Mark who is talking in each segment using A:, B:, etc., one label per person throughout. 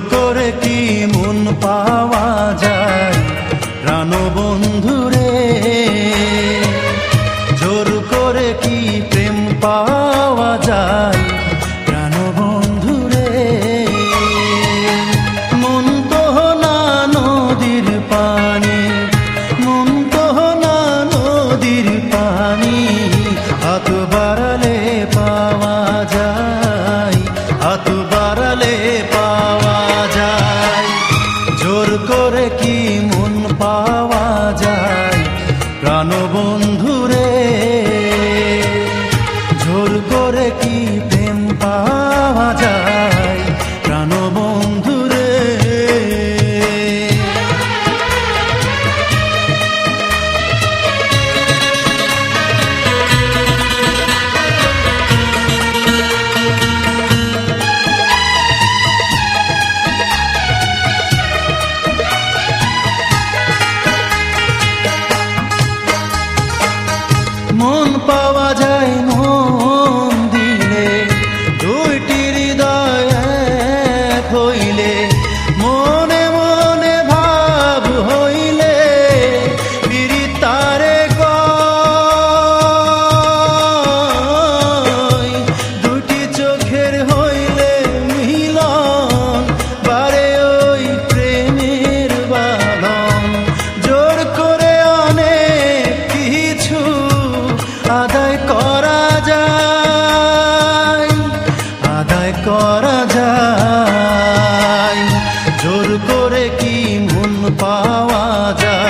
A: করে কি মন পাওয়া? ভিতরে কি মন পাওয়া যায়? প্রাণবন্ধুরে ঝোল করে কি প্রেম পাওয়া যায়? করা যায়? জোর করে কি মন পাওয়া যায়?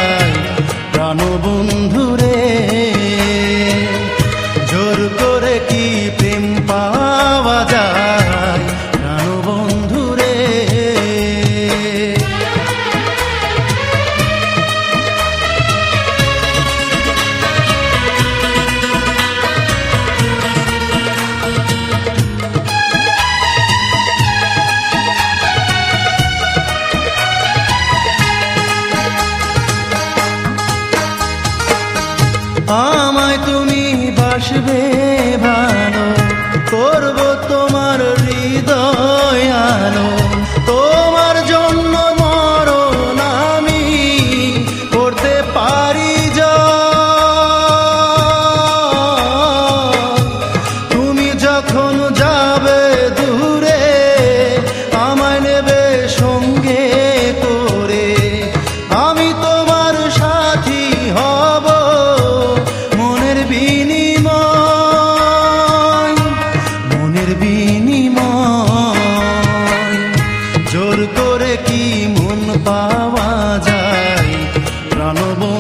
A: তোমার হৃদয় আলো।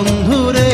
A: বন্ধুরে